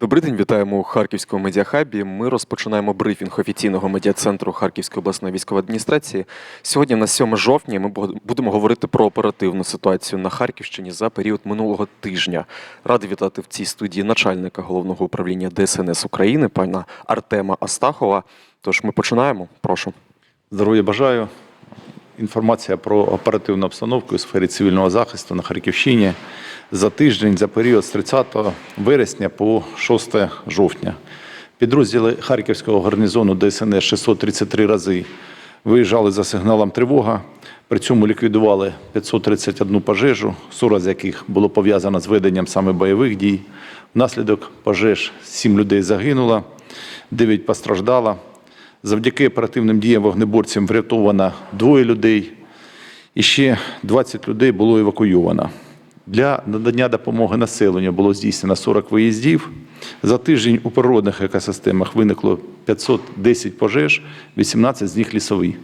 Добрий день, вітаємо у Харківському медіахабі. Ми розпочинаємо брифінг офіційного медіа-центру Харківської обласної військової адміністрації. Сьогодні, на 7 жовтня, ми будемо говорити про оперативну ситуацію на Харківщині за період минулого тижня. Радий вітати в цій студії начальника головного управління ДСНС України, пана Артема Астахова. Тож ми починаємо. Прошу. Здоров'я бажаю. Інформація про оперативну обстановку у сфері цивільного захисту на Харківщині за тиждень, за період з 30 вересня по 6 жовтня. Підрозділи Харківського гарнізону ДСНС 633 рази виїжджали за сигналом тривога. При цьому ліквідували 531 пожежу, 40 з яких було пов'язано з веденням саме бойових дій. Внаслідок пожеж 7 людей загинуло, 9 постраждало. Завдяки оперативним діям вогнеборцям врятовано двоє людей, і ще 20 людей було евакуйовано. Для надання допомоги населенню було здійснено 40 виїздів. За тиждень у природних екосистемах виникло 510 пожеж, 18 з них лісові.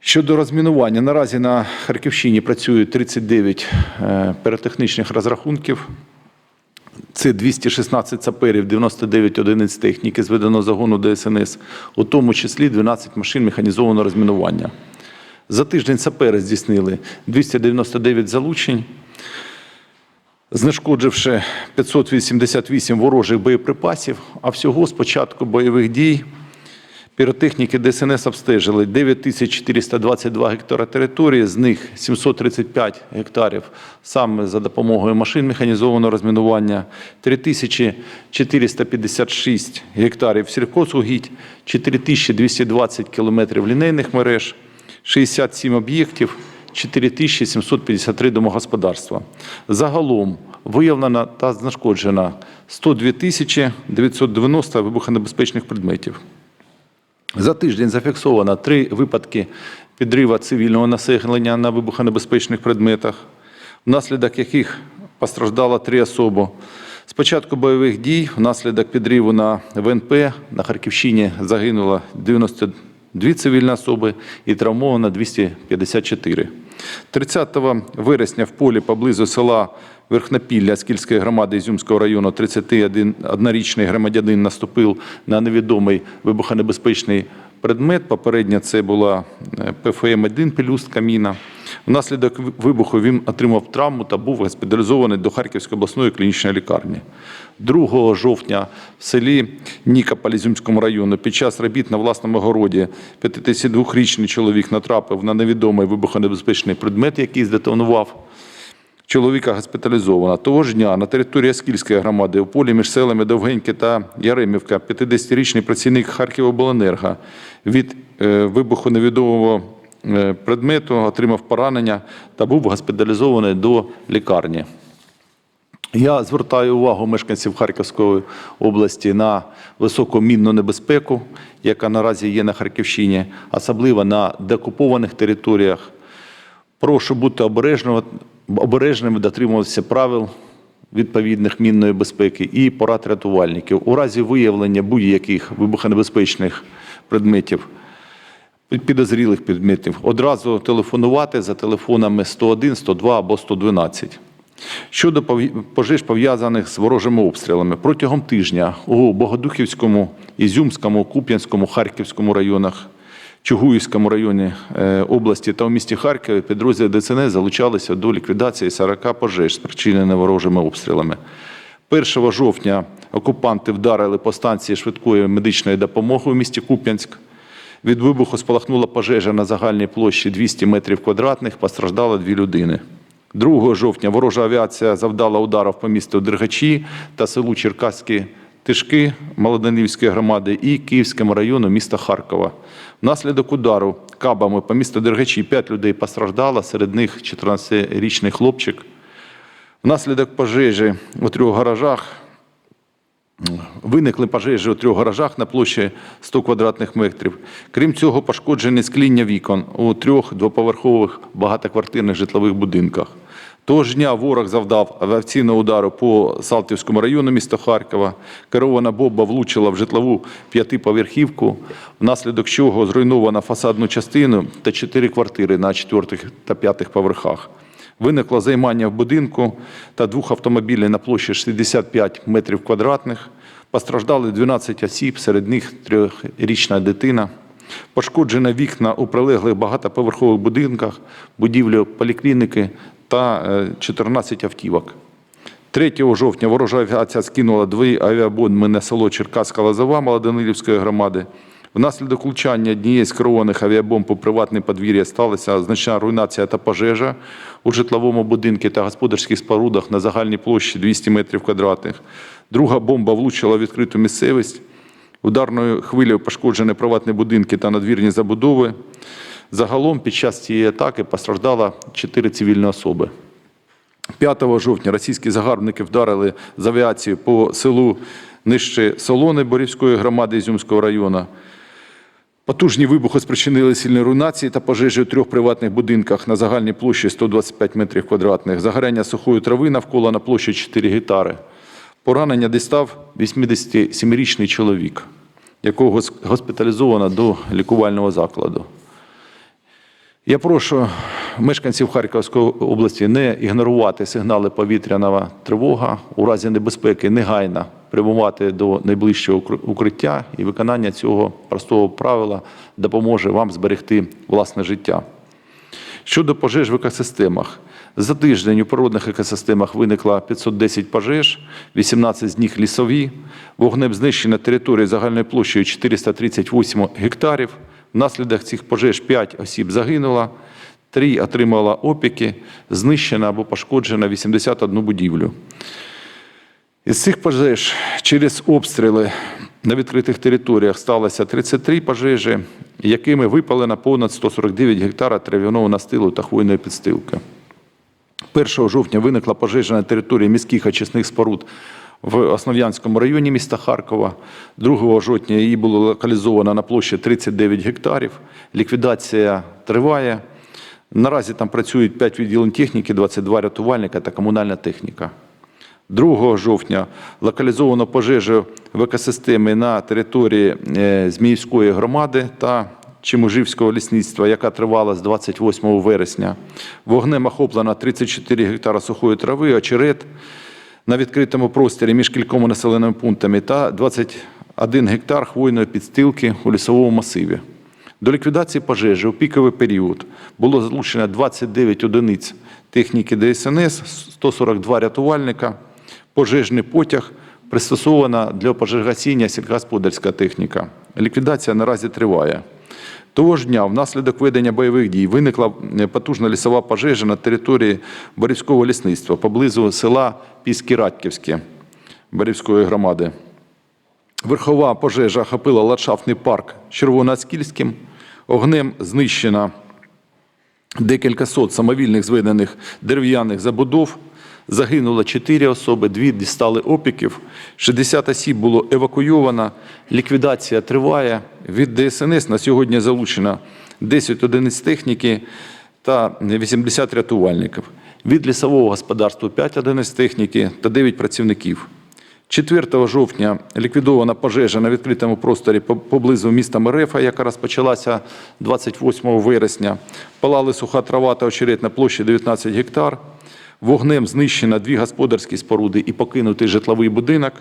Щодо розмінування, наразі на Харківщині працює 39 е, піротехнічних розрахунків. Це 216 саперів, 99 одиниць техніки зведеного загону ДСНС, у тому числі 12 машин механізованого розмінування. За тиждень сапери здійснили 299 залучень, знешкодживши 588 ворожих боєприпасів, а всього з початку бойових дій Піротехніки ДСНС обстежили 9422 гектара території, з них 735 гектарів саме за допомогою машин механізованого розмінування, 3456 гектарів сільхозугідь, 4220 кілометрів лінейних мереж, 67 об'єктів, 4753 домогосподарства. Загалом виявлено та знешкоджено 102 990 вибухонебезпечних предметів. За тиждень зафіксовано три випадки підриву цивільного населення на вибухонебезпечних предметах, внаслідок яких постраждало три особи. З початку бойових дій внаслідок підриву на ВНП на Харківщині загинуло 92 цивільні особи і травмовано 254. 30 вересня в полі поблизу села Верхнопілля Скільської громади Ізюмського району 31-річний громадянин наступив на невідомий вибухонебезпечний предмет. Попередньо це була е, ПФМ-1 пелюстка міна. Внаслідок вибуху він отримав травму та був госпіталізований до Харківської обласної клінічної лікарні. 2 жовтня в селі Нікополь Ізюмському району під час робіт на власному городі 52-річний чоловік натрапив на невідомий вибухонебезпечний предмет, який здетонував. Чоловіка госпіталізовано. Того ж дня на території Аскільської громади у полі між селами Довгеньке та Яремівка 50-річний працівник Харківобленерго від е, вибуху невідомого предмету отримав поранення та був госпіталізований до лікарні. Я звертаю увагу мешканців Харківської області на високу мінну небезпеку, яка наразі є на Харківщині, особливо на деокупованих територіях. Прошу бути обережними, дотримуватися правил відповідних мінної безпеки і порад рятувальників. У разі виявлення будь-яких вибухонебезпечних предметів, підозрілих предметів, одразу телефонувати за телефонами 101, 102 або 112. Щодо пожеж, пов'язаних з ворожими обстрілами, протягом тижня у Богодухівському, Ізюмському, Куп'янському, Харківському районах, Чугуївському районі е, області та у місті Харкові підрозділи ДСНС залучалися до ліквідації 40 пожеж, спричинених ворожими обстрілами. 1 жовтня окупанти вдарили по станції швидкої медичної допомоги у місті Куп'янськ. Від вибуху спалахнула пожежа на загальній площі 200 метрів квадратних, постраждало дві людини. 2 жовтня ворожа авіація завдала ударів по місту Дергачі та селу Черкаські Тишки Молодонівської громади і Київському району міста Харкова. Внаслідок удару кабами по місту Дергачі 5 людей постраждало, серед них 14-річний хлопчик. Внаслідок пожежі у трьох гаражах Виникли пожежі у трьох гаражах на площі 100 квадратних метрів. Крім цього, пошкоджені скління вікон у трьох двоповерхових багатоквартирних житлових будинках. Того ж дня ворог завдав авіаційного удару по Салтівському району міста Харкова. Керована бомба влучила в житлову п'ятиповерхівку, внаслідок чого зруйновано фасадну частину та чотири квартири на четвертих та п'ятих поверхах. Виникло займання в будинку та двох автомобілів на площі 65 метрів квадратних. Постраждали 12 осіб, серед них трьохрічна дитина. Пошкоджено вікна у прилеглих багатоповерхових будинках, будівлі поліклініки та е, 14 автівок. 3 жовтня ворожа авіація скинула дві авіабомби на село Черкаська Лозова Малоданилівської громади. Внаслідок влучання однієї з керованих авіабомб у приватне подвір'я сталася значна руйнація та пожежа у житловому будинку та господарських спорудах на загальній площі 200 метрів квадратних. Друга бомба влучила в відкриту місцевість. Ударною хвилею пошкоджені приватні будинки та надвірні забудови. Загалом під час цієї атаки постраждало 4 цивільні особи. 5 жовтня російські загарбники вдарили з авіації по селу нижче Солони Борівської громади Ізюмського району. Потужні вибухи спричинили сильні руйнації та пожежі у трьох приватних будинках на загальній площі 125 метрів квадратних. Загоряння сухої трави навколо на площі 4 гектари. Поранення дістав 87-річний чоловік, якого гос- госпіталізовано до лікувального закладу. Я прошу мешканців Харківської області не ігнорувати сигнали повітряного тривога у разі небезпеки негайно прямувати до найближчого укриття і виконання цього простого правила допоможе вам зберегти власне життя. Щодо пожеж в екосистемах. За тиждень у природних екосистемах виникло 510 пожеж, 18 з них лісові. Вогнем знищена територія загальною площею 438 гектарів. Внаслідок цих пожеж 5 осіб загинуло, 3 отримала опіки, знищена або пошкоджена 81 будівлю. Із цих пожеж через обстріли на відкритих територіях сталося 33 пожежі, якими випалено понад 149 гектара трав'яного настилу та хвойної підстилки. 1 жовтня виникла пожежа на території міських очисних споруд в Основ'янському районі міста Харкова. 2 жовтня її було локалізовано на площі 39 гектарів. Ліквідація триває. Наразі там працюють 5 відділень техніки, 22 рятувальника та комунальна техніка. 2 жовтня локалізовано пожежу в екосистемі на території е, Зміївської громади та Чимужівського лісництва, яка тривала з 28 вересня. Вогнем охоплено 34 гектара сухої трави, очерет на відкритому просторі між кількома населеними пунктами та 21 гектар хвойної підстилки у лісовому масиві. До ліквідації пожежі у піковий період було залучено 29 одиниць техніки ДСНС, 142 рятувальника, пожежний потяг, пристосована для пожежгасіння сільськогосподарська техніка. Ліквідація наразі триває. Того ж дня, внаслідок ведення бойових дій, виникла е, потужна лісова пожежа на території Борівського лісництва поблизу села Піски-Радьківське Борівської громади. Верхова пожежа охопила ландшафтний парк Червоноцькільським. Огнем знищено декілька сот самовільних зведених дерев'яних забудов. Загинуло 4 особи, дві дістали опіків, 60 осіб було евакуйовано, ліквідація триває. Від ДСНС на сьогодні залучено 10 одиниць техніки та 80 рятувальників. Від лісового господарства 5 одиниць техніки та 9 працівників. 4 жовтня ліквідована пожежа на відкритому просторі поблизу міста Мерефа, яка розпочалася 28 вересня. Палали суха трава та очерет на площі 19 гектар. Вогнем знищено дві господарські споруди і покинутий житловий будинок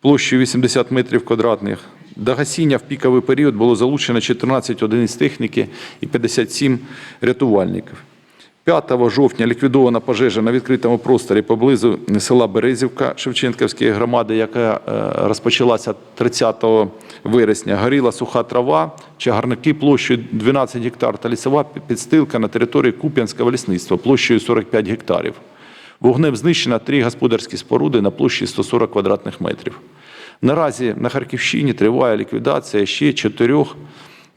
площею 80 метрів квадратних. До гасіння в піковий період було залучено 14 одиниць техніки і 57 рятувальників. 5 жовтня ліквідована пожежа на відкритому просторі поблизу села Березівка Шевченківської громади, яка е, розпочалася 30 вересня. Горіла суха трава, чагарники площею 12 гектар та лісова підстилка на території Куп'янського лісництва площею 45 гектарів. Вогнем знищено три господарські споруди на площі 140 квадратних метрів. Наразі на Харківщині триває ліквідація ще чотирьох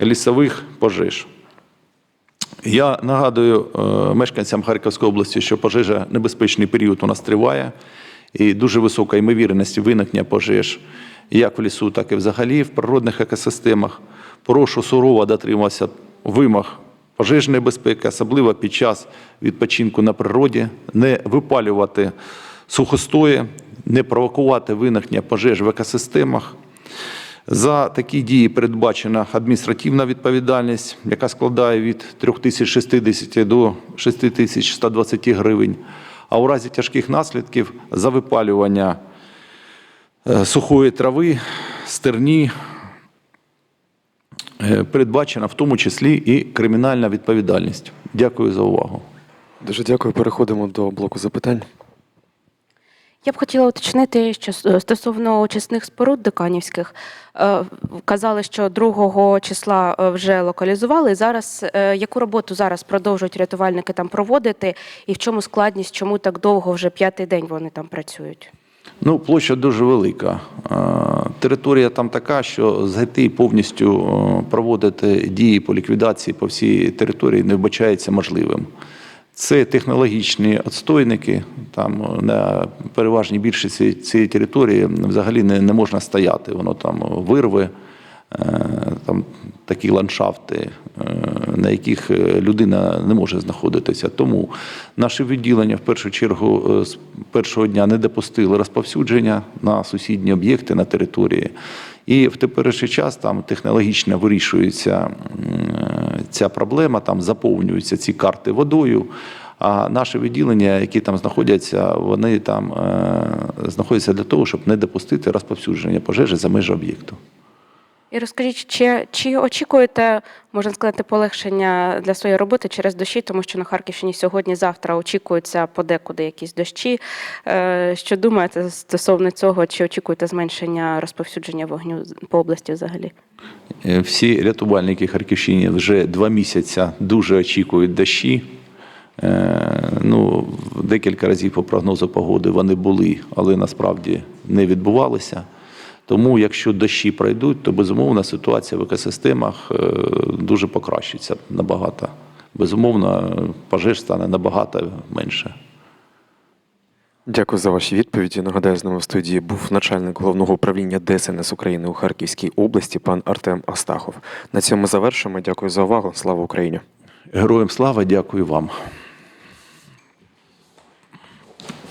лісових пожеж. Я нагадую е, мешканцям Харківської області, що пожежа небезпечний період у нас триває, і дуже висока ймовірність виникнення пожеж як в лісу, так і взагалі в природних екосистемах. Прошу сурово дотримуватися вимог пожежної безпеки, особливо під час відпочинку на природі, не випалювати сухостої, не провокувати виникнення пожеж в екосистемах. За такі дії передбачена адміністративна відповідальність, яка складає від 3060 до 6120 гривень. А у разі тяжких наслідків за випалювання е, сухої трави, стерні, е, передбачена в тому числі і кримінальна відповідальність. Дякую за увагу. Дуже дякую. Переходимо до блоку запитань. Я б хотіла уточнити, що стосовно очисних споруд диканівських, е, казали, що 2 числа е, вже локалізували. Зараз е, яку роботу зараз продовжують рятувальники там проводити, і в чому складність, чому так довго вже п'ятий день вони там працюють? Ну, площа дуже велика. Територія там така, що зайти і повністю проводити дії по ліквідації по всій території не вбачається можливим. Це технологічні отстойники. Там е, на переважній більшості цієї території взагалі не, не можна стояти. Воно там вирве, е, там такі ландшафти, е, на яких людина не може знаходитися. Тому наше відділення в першу чергу з першого дня не допустили розповсюдження на сусідні об'єкти на території. І в теперішній час там технологічно вирішується ця проблема, там заповнюються ці карти водою. А наше відділення, які там знаходяться, вони там е, знаходяться для того, щоб не допустити розповсюдження пожежі за межі об'єкту. І розкажіть, чи, чи очікуєте, можна сказати, полегшення для своєї роботи через дощі, тому що на Харківщині сьогодні-завтра очікуються подекуди якісь дощі. Е, Що думаєте стосовно цього, чи очікуєте зменшення розповсюдження вогню по області взагалі? Е, Всі рятувальники Харківщини вже два місяці дуже очікують дощі. Е, Ну, декілька разів по прогнозу погоди вони були, але насправді не відбувалися. Тому, якщо дощі пройдуть, то безумовно ситуація в екосистемах е, дуже покращиться набагато. Безумовно, пожеж стане набагато менше. Дякую за ваші відповіді. Нагадаю, з нами в студії був начальник головного управління ДСНС України у Харківській області, пан Артем Астахов. На цьому ми завершимо. Дякую за увагу. Слава Україні! Героям слава, дякую вам.